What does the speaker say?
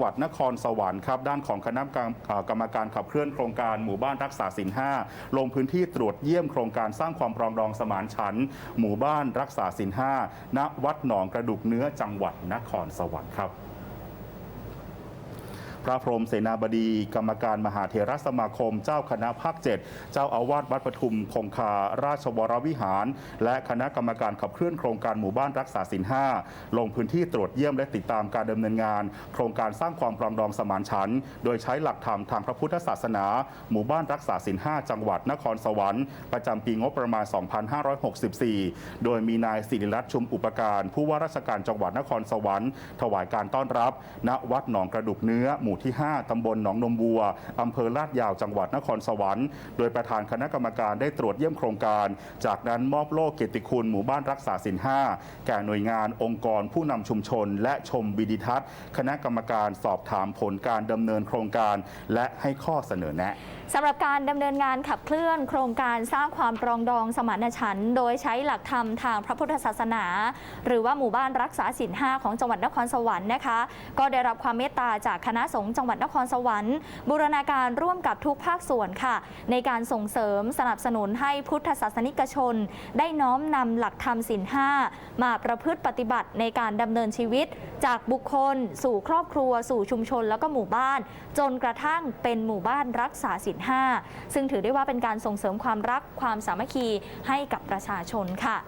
หวัดนครสวรรค์ครับด้านของคณะกรรมการขับเคลื่อนโครงการหมู่บ้านรักษาศีล5ลงพื้นที่ตรวจเยี่ยมโครงการสร้างความปรองดองสมานฉันหมู่บ้านรักษาศีล5ณวัดหนองกระดูกเนื้อจังหวัดนครสวรรค์ครับ พระพรหมเสนาบดี กรรมการมหาเถรสมาคม เจ้าคณะภาค 7 เจ้าอาวาสวัดปทุมคงคาราชวรวิหาร และคณะกรรมการขับเคลื่อนโครงการหมู่บ้านรักษาศีลห้าลงพื้นที่ตรวจเยี่ยมและติดตามการดำเนินงาน โครงการสร้างความปรองดองสมานฉันท์โดยใช้หลักธรรมทางพระพุทธศาสนา หมู่บ้านรักษาศีลห้าจังหวัดนครสวรรค์ประจำปีงบประมาณ 2564 โดยมีนายศิริรัตน์ชุมอุปการ ผู้ว่าราชการจังหวัดนครสวรรค์ถวายการต้อนรับ ณวัดหนองกระดูกเนื้อหมูู่่ที่ 5ตำบลหนองนมบัวอำเภอลาดยาวจังหวัดนครสวรรค์ โดยประธานคณะกรรมการได้ตรวจเยี่ยมโครงการ จากนั้นมอบโล่เกียรติคุณหมู่บ้านรักษาศีลห้าแก่หน่วยงานองค์กรผู้นำชุมชน และชมวิดิทัศน์ คณะกรรมการสอบถามผลการดำเนินโครงการ และให้ข้อเสนอแนะสำหรับการดำเนินงานขับเคลื่อนโครงการสร้างความปรองดองสมานฉันท์โดยใช้หลักธรรมทางพระพุทธศาสนา หรือว่าหมู่บ้านรักษาศีลห้าของจังหวัดนครสวรรค์นะคะ ก็ได้รับความเมตตาจากคณะสงฆ์จังหวัดนครสวรรค์บูรณาการร่วมกับทุกภาคส่วนค่ะ ในการส่งเสริมสนับสนุนให้พุทธศาสนิกชน ได้น้อมนำหลักธรรมศีลห้ามาประพฤติปฏิบัติในการดำเนินชีวิต จากบุคคล สู่ครอบครัว สู่ชุมชนแล้วก็หมู่บ้าน จนกระทั่งเป็นหมู่บ้านรักษาศีลห้าซึ่งถือได้ว่าเป็นการส่งเสริมความรักความสามัคคีให้กับประชาชนค่ะ